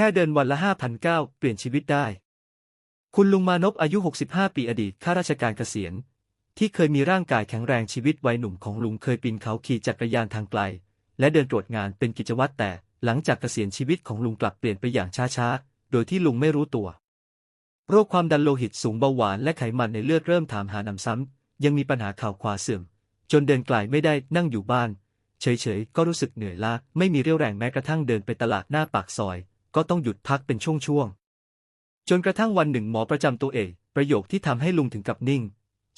ค่เดินวันละห้าพันเก้าเปลี่ยนชีวิตได้ คุณลุงมานพอายุ 65 ปีอดีตข้าราชการเกษียณ ที่เคยมีร่างกายแข็งแรงชีวิตวัยหนุ่มของลุงเคยปีนเขาขี่จักรยานทางไกล และเดินตรวจงานเป็นกิจวัตรแต่หลังจากเกษียณชีวิตของลุงกลับเปลี่ยนไปอย่างช้าๆ โดยที่ลุงไม่รู้ตัว โรคความดันโลหิตสูงเบาหวานและไขมันในเลือดเริ่มถามหานำซ้ำ ยังมีปัญหาข่าวขวาเสื่อม จนเดินไกลไม่ได้นั่งอยู่บ้าน เฉยๆ ก็รู้สึกเหนื่อยล้าไม่มีเรี่ยวแรงแม้กระทั่งเดินไปตลาดหน้าปากซอย ก็ต้องหยุดพักเป็นช่วงๆ จนกระทั่งวันหนึ่งหมอประจำตัวเอกประโยคที่ทำให้ลุงถึงกับนิ่ง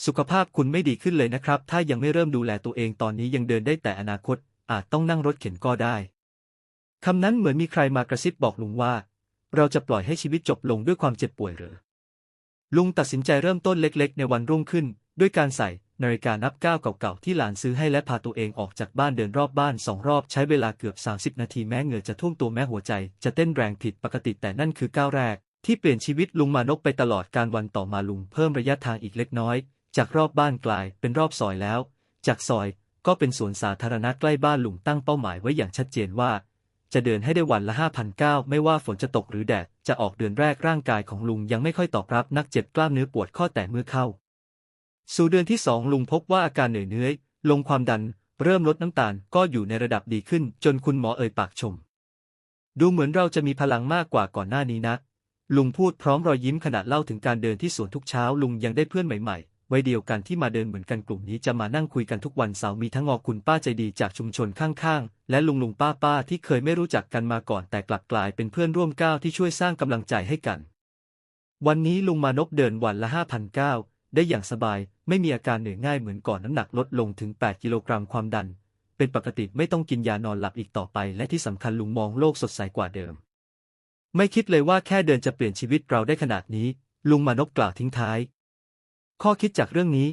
สุขภาพคุณไม่ดีขึ้นเลยนะครับ ถ้ายังไม่เริ่มดูแลตัวเองตอนนี้ยังเดินได้แต่อนาคต อาจต้องนั่งรถเข็นก็ได้คำนั้นเหมือนมีใครมากระซิบบอกลุงว่า เราจะปล่อยให้ชีวิตจบลงด้วยความเจ็บป่วยหรือ ลุงตัดสินใจเริ่มต้นเล็กๆ ในวันรุ่งขึ้น ด้วยการใส่ นาฬิกานับก้าวเก่าๆที่หลานซื้อให้และพาตัวเองออกจากบ้านเดินรอบบ้านสองรอบใช้เวลาเกือบ 30 นาทีแม้เหงื่อจะท่วมตัวแม้หัวใจ จะเต้นแรงผิดปกติแต่นั่นคือก้าวแรก ที่เปลี่ยนชีวิตลุงมานพไปตลอดการวันต่อมาลุงเพิ่มระยะทางอีกเล็กน้อย จากรอบบ้านกลายเป็นรอบซอยแล้ว จากซอยก็เป็นสวนสาธารณะใกล้บ้านลุงตั้งเป้าหมายไว้อย่างชัดเจนว่า จะเดินให้ได้วันละ5,009ไม่ว่าฝนจะตกหรือแดดจะออกเดือนแรกร่างกายของลุงยังไม่ค่อยตอบรับนักเจ็บกล้ามเนื้อปวดข้อแต่เมื่อเข้า สู่เดือนที่สองลุงพบว่าอาการเหนื่อยเนื้อยลงความดัน เริ่มลดน้ำตาลก็อยู่ในระดับดีขึ้น จนคุณหมอเอ่ยปากชม ดูเหมือนเราจะมีพลังมากกว่าก่อนหน้านี้นะ ลุงพูดพร้อมรอยยิ้มขณะเล่าถึงการเดินที่สวนทุกเช้าลุงยังได้เพื่อนใหม่ๆไว้เดียวกันที่มาเดินเหมือนกันกลุ่มนี้จะมานั่งคุยกันทุกวันเสาร์มีทั้งงอคุณป้าใจดีจากชุมชนข้างๆ และลุงลุงป้าป้าที่เคยไม่รู้จักกันมาก่อนแต่กลับกลายเป็นเพื่อนร่วมก้าวที่ช่วยสร้างกำลังใจให้กัน วันนี้ลุงมานพเดินวันละ5,009 ได้อย่างสบาย ไม่มีอาการเหนื่อยง่ายเหมือนก่อนน้ำหนักลดลงถึง 8 กิโลกรัมความดัน เป็นปกติไม่ต้องกินยานอนหลับอีกต่อไป และที่สำคัญลุงมองโลกสดใสกว่าเดิม ไม่คิดเลยว่าแค่เดินจะเปลี่ยนชีวิตเราได้ขนาดนี้ ลุงมานพกล่าวทิ้งท้าย ข้อคิดจากเรื่องนี้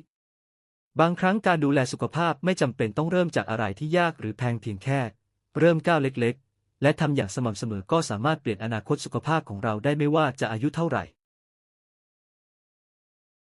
บางครั้งการดูแลสุขภาพไม่จำเป็นต้องเริ่มจากอะไรที่ยากหรือแพงเพียงแค่ เริ่มก้าวเล็ก ๆ และทำอย่างสม่ำเสมอก็สามารถเปลี่ยนอนาคตสุขภาพของเราได้ไม่ว่าจะอายุเท่าไหร่